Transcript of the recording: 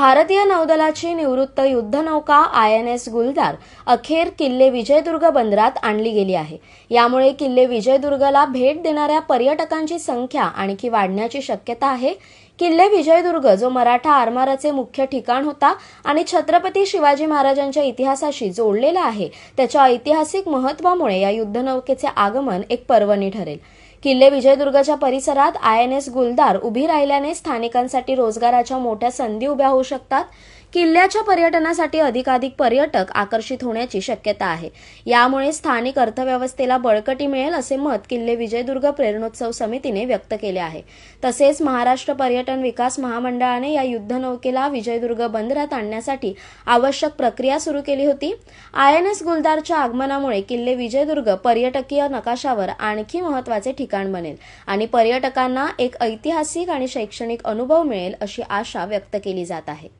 भारतीय नौदलाची निवृत्त युद्धनौका आय एन एस गुलदार अखेर किल्ले विजयदुर्ग बंदरात आणली गेली आहे. यामुळे किल्ले विजयदुर्गला भेट देणाऱ्या पर्यटकांची संख्या आणखी वाढण्याची शक्यता आहे. किल्ले विजयदुर्ग जो मराठा आरमाराचे मुख्य ठिकाण होता आणि छत्रपती शिवाजी महाराजांच्या इतिहासाशी जोडलेला आहे त्याच्या ऐतिहासिक महत्वामुळे या युद्धनौकेचे आगमन एक पर्वणी ठरेल. किल्ले विजयदुर्गच्या परिसरात आय एन एस गुलदार उभी राहिल्याने स्थानिकांसाठी रोजगाराच्या मोठ्या संधी उभ्या होऊ शकतात. किल्ल्याच्या पर्यटनासाठी अधिकाधिक पर्यटक आकर्षित होण्याची शक्यता आहे. यामुळे स्थानिक अर्थव्यवस्थेला बळकटी मिळेल असे मत किल्ले विजयदुर्ग प्रेरणोत्सव समितीने व्यक्त केले आहे. तसेच महाराष्ट्र पर्यटन विकास महामंडळाने या युद्धनौकेला विजयदुर्ग बंदरात आणण्यासाठी आवश्यक प्रक्रिया सुरू केली होती. आय एन एस गुलदारच्या आगमनामुळे किल्ले विजयदुर्ग पर्यटकीय नकाशावर आणखी महत्त्वाचे ठिकाण बनेल आणि पर्यटकांना एक ऐतिहासिक आणि शैक्षणिक अनुभव मिळेल अशी आशा व्यक्त केली जात आहे.